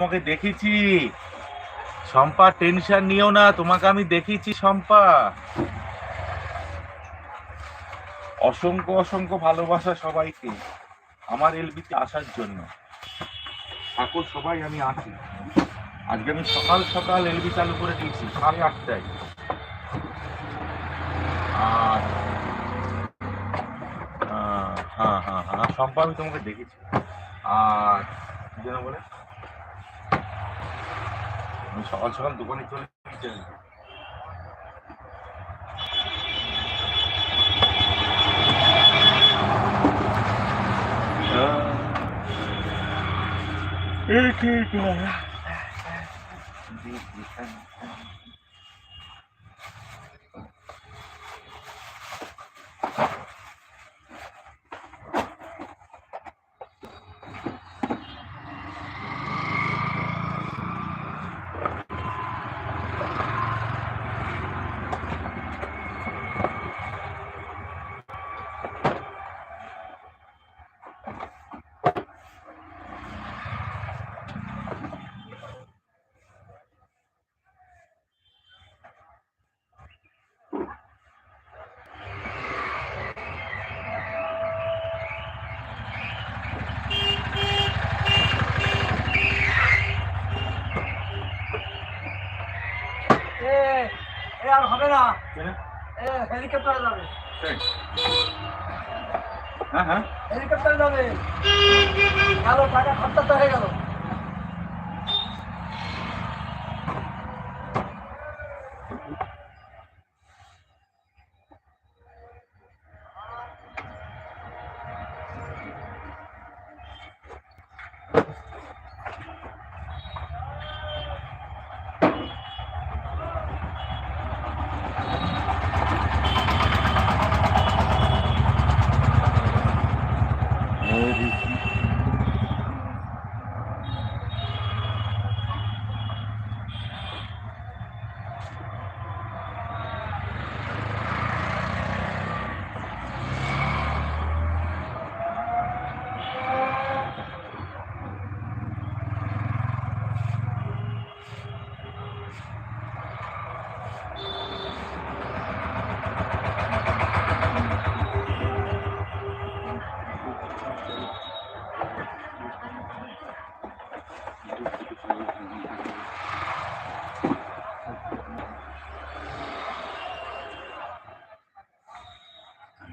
তোমাকে দেখেছি। শম্পা টেনশন নিও না, তোমাকে আমি দেখেছি শম্পা। অসংখ্য অসংখ্য ভালোবাসা সবাইকে আমার এলবিতে আসার জন্য। ঠাকুর সবাই, আমি আছি। আজকে আমি সকাল সকাল এলবি চালু করে দিয়েছি, সাড়ে আটটায়। আর হ্যাঁ হ্যাঁ হ্যাঁ শম্পা, আমি তোমাকে দেখেছি। আর যেন বলে? আমি সকাল সকাল দোকানে চলে গেছি আজকে। एक এ আর হবে না? এ হেলিকপ্টারে যাবে। হ্যাঁ হ্যাঁ। হেলিকপ্টারে যাবে। গেল টাকা খরচা তো হয়ে গেল।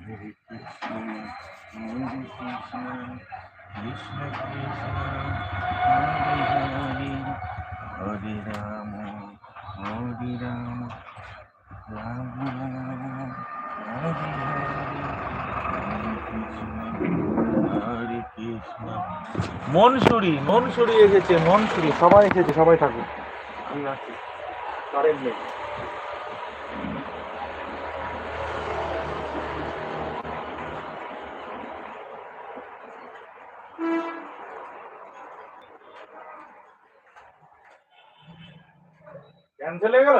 কৃষ্ণ কৃষ্ণ হরে হরে হরে রাম হরে রাম রাম রাম হরে হরে হরে কৃষ্ণ হরে কৃষ্ণ মনসুরি মনসুরি এসেছে, মনসুরি। সবাই এসেছে, সবাই থাকুক আমি আছি। কারেন্ট নেই। ক্যান্সেল হয়ে গেল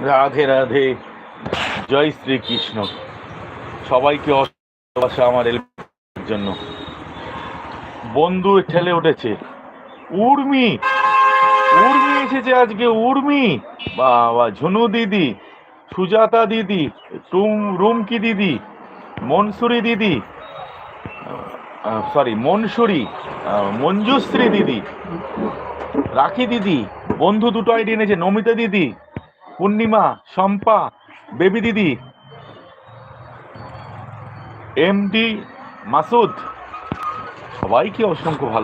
রাধে রাধে, জয় শ্রীকৃষ্ণ। সবাইকে ভালোবাসা আমার জন্য। বন্ধু ঠেলে উঠেছে, উর্মি! উর্মি এসেছে আজকে, উর্মি! বাবা, ঝুনু দিদি, সুজাতা দিদি, টুম রুমকি দিদি, মনসুরি দিদি সরি মনসুরি মঞ্জুশ্রী দিদি, রাখি দিদি, বন্ধু দুটো আইডি এনেছে, নমিতা দিদি, পূর্ণিমা, শম্পা, বেবি দিদি, এমডি মাসুদ। সবাইকে অসংখ্য ভালো